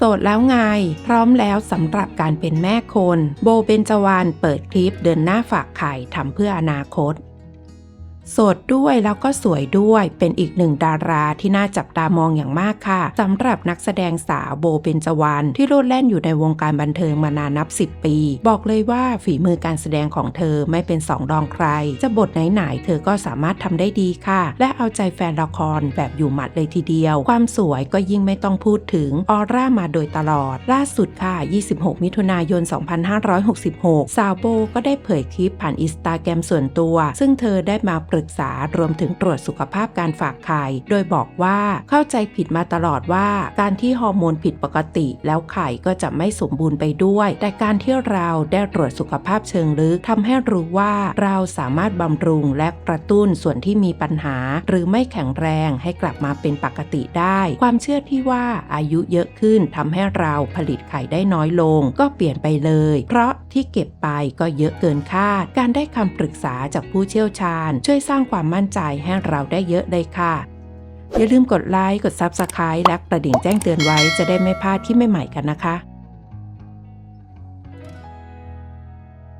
โสดแล้วไง พร้อมแล้วสำหรับการเป็นแม่คน โบเบนจวานเปิดคลิปเดินหน้าฝากไข่ทำเพื่ออนาคต สดด้วยแล้วก็สวยด้วยเป็นอีกหนึ่งดาราที่น่าจับตามองอย่างมากค่ะสำหรับนักแสดงสาวโบเบนจวานที่โลดแล่นอยู่ในวงการบันเทิงมานานนับ 10 ปี บอกเลยว่าฝีมือการแสดงของเธอไม่เป็นสองรองใคร จะบทไหนๆเธอก็สามารถทำได้ดีค่ะ และเอาใจแฟนละครแบบอยู่หมัดเลยทีเดียว ความสวยก็ยิ่งไม่ต้องพูดถึงออร่ามาโดยตลอด ล่าสุดค่ะ 26 มิถุนายน 2566 สาวโบก็ได้เผยคลิปผ่านอินสตาแกรมส่วนตัว ซึ่งเธอได้มาปรึกษารวมถึงตรวจสุขภาพการฝากไข่โดยบอกว่าเข้าใจผิดมาตลอดว่าการที่ฮอร์โมนผิดปกติ แล้วไข่ก็จะไม่สมบูรณ์ไปด้วย แต่การที่เราได้ตรวจสุขภาพเชิงลึกทำให้รู้ว่าเราสามารถบำรุงและกระตุ้นส่วนที่มีปัญหา หรือไม่แข็งแรงให้กลับมาเป็นปกติได้ ความเชื่อที่ว่าอายุเยอะขึ้นทำให้เราผลิตไข่ได้น้อยลง ก็เปลี่ยนไปเลย เพราะที่เก็บไปก็เยอะเกินคาด การได้คำปรึกษาจากผู้เชี่ยวชาญ ช่วยสร้างางความมั่นใจให้เราได้เยอะเลยค่ะ อย่าลืมกดไลค์ กด Subscribe และกระดิ่งแจ้งเตือนไว้จะได้ไม่พลาดที่ใหม่ๆกันนะคะ